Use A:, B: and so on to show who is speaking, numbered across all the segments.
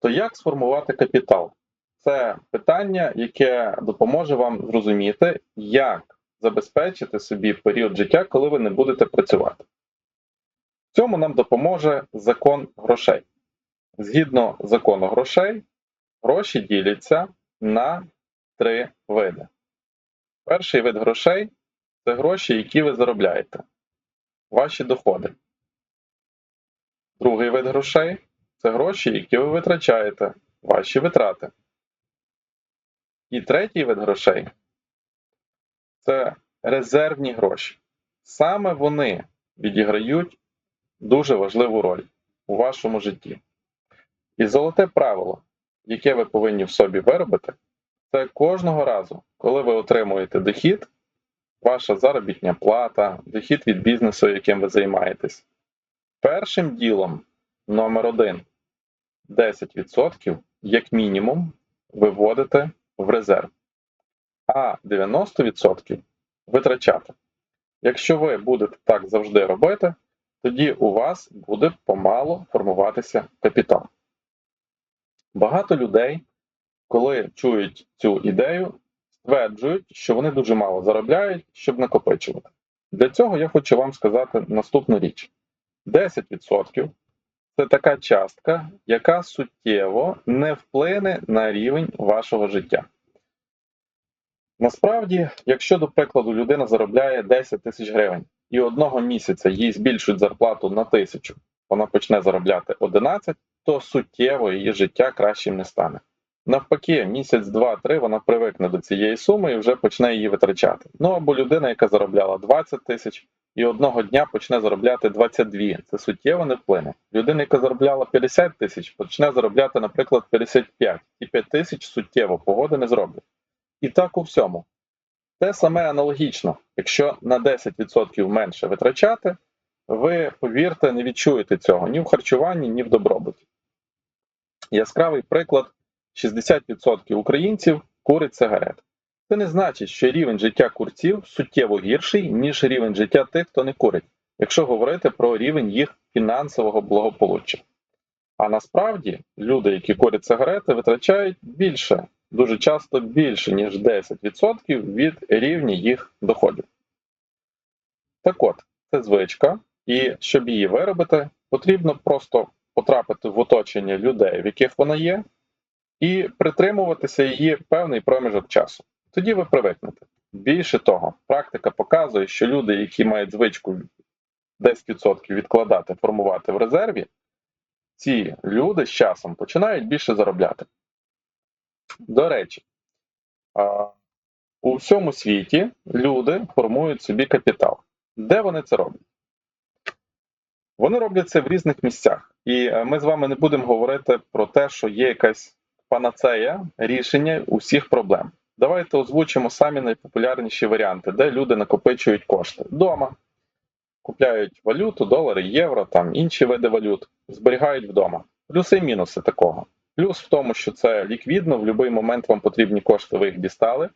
A: То як сформувати капітал? Це питання, яке допоможе вам зрозуміти, як забезпечити собі період життя, коли ви не будете працювати. В цьому нам допоможе закон грошей. Згідно закону грошей, гроші діляться на три види. Перший вид грошей це гроші, які ви заробляєте, ваші доходи. Другий вид грошей це гроші, які ви витрачаєте, ваші витрати. І третій вид грошей це резервні гроші. Саме вони відіграють дуже важливу роль у вашому житті. І золоте правило, яке ви повинні в собі виробити, це кожного разу, коли ви отримуєте дохід, ваша заробітня плата, дохід від бізнесу, яким ви займаєтесь. Першим ділом номер один 10% як мінімум виводите в резерв, а 90% витрачати. Якщо ви будете так завжди робити, тоді у вас буде помалу формуватися капітал. Багато людей, коли чують цю ідею, стверджують, що вони дуже мало заробляють, щоб накопичувати. Для цього я хочу вам сказати наступну річ: 10% це така частка, яка суттєво не вплине на рівень вашого життя. Насправді, якщо, до прикладу, людина заробляє 10 тисяч гривень і одного місяця їй збільшують зарплату на тисячу, вона почне заробляти 11, то суттєво її життя кращим не стане. Навпаки, місяць, два-три вона привикне до цієї суми і вже почне її витрачати. Ну або людина, яка заробляла 20 тисяч і одного дня почне заробляти 22. Це суттєво не вплине. Людина, яка заробляла 50 тисяч, почне заробляти, наприклад, 55 і 5 тисяч суттєво погоди не зроблять. І так у всьому. Те саме аналогічно, якщо на 10% менше витрачати, ви, повірте, не відчуєте цього ні в харчуванні, ні в добробуті. Яскравий приклад: 60% українців курить сигарет. Це не значить, що рівень життя курців суттєво гірший, ніж рівень життя тих, хто не курить, якщо говорити про рівень їх фінансового благополуччя. А насправді люди, які курять сигарети, витрачають більше, дуже часто більше, ніж 10% від рівня їх доходів. Так от, це звичка, і щоб її виробити, потрібно просто потрапити в оточення людей, в яких вона є, і притримуватися її певний проміжок часу. Тоді ви привикнете. Більше того, практика показує, що люди, які мають звичку 10% відкладати, формувати в резерві, ці люди з часом починають більше заробляти. До речі, у всьому світі люди формують собі капітал. Де вони це роблять? Вони роблять це в різних місцях. І ми з вами не будемо говорити про те, що є якась панацея рішення усіх проблем. Давайте озвучимо самі найпопулярніші варіанти, де люди накопичують кошти вдома, купляють валюту, долари, євро, там інші види валют, зберігають вдома. Плюси і мінуси такого. Плюс в тому, що це ліквідно, в будь-який момент вам потрібні кошти, ви їх дістали.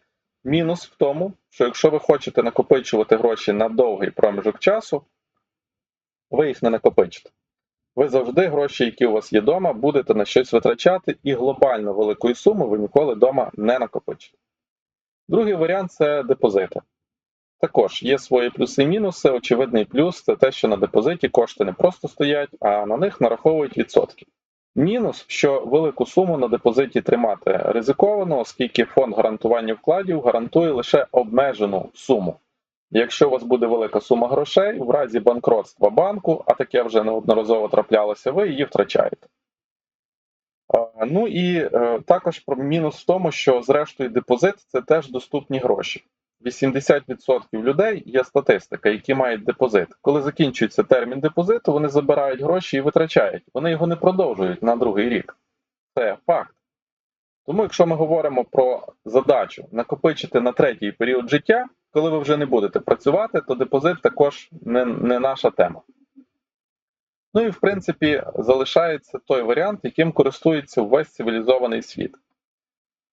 A: Мінус в тому, що якщо ви хочете накопичувати гроші на довгий проміжок часу, ви їх не накопичите. Ви завжди гроші, які у вас є вдома, будете на щось витрачати, і глобально великої суми ви ніколи вдома не накопичите. Другий варіант це депозити. Також є свої плюси і мінуси. Очевидний плюс це те, що на депозиті кошти не просто стоять, а на них нараховують відсотки. Мінус, що велику суму на депозиті тримати ризиковано, оскільки фонд гарантування вкладів гарантує лише обмежену суму. Якщо у вас буде велика сума грошей, в разі банкротства банку, а таке вже неодноразово траплялося, ви її втрачаєте. Ну і е, також мінус в тому, що, зрештою, депозит це теж доступні гроші. 80% людей є статистика, які мають депозит. Коли закінчується термін депозиту, вони забирають гроші і витрачають. Вони його не продовжують на другий рік. Це факт. Тому, якщо ми говоримо про задачу накопичити на третій період життя, коли ви вже не будете працювати, то депозит також не, не наша тема. Ну і в принципі залишається той варіант, яким користується весь цивілізований світ.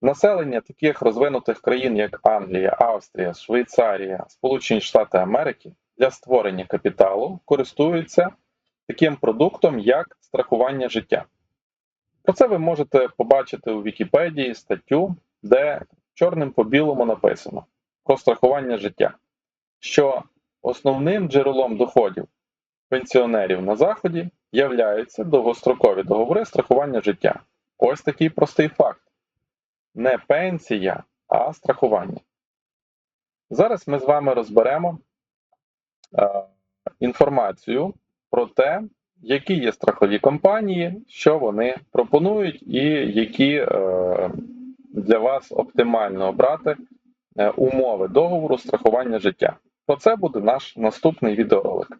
A: Населення таких розвинутих країн, як Англія, Австрія, Швейцарія, Сполучені Штати Америки для створення капіталу користуються таким продуктом, як страхування життя. Про це ви можете побачити у Вікіпедії статтю, де чорним по білому написано про страхування життя, що основним джерелом доходів пенсіонерів на Заході являються довгострокові договори страхування життя. Ось такий простий факт. Не пенсія, а страхування. Зараз ми з вами розберемо е, інформацію про те, які є страхові компанії, що вони пропонують, і які е, для вас оптимально обрати умови договору страхування життя. Про це буде наш наступний відеоролик.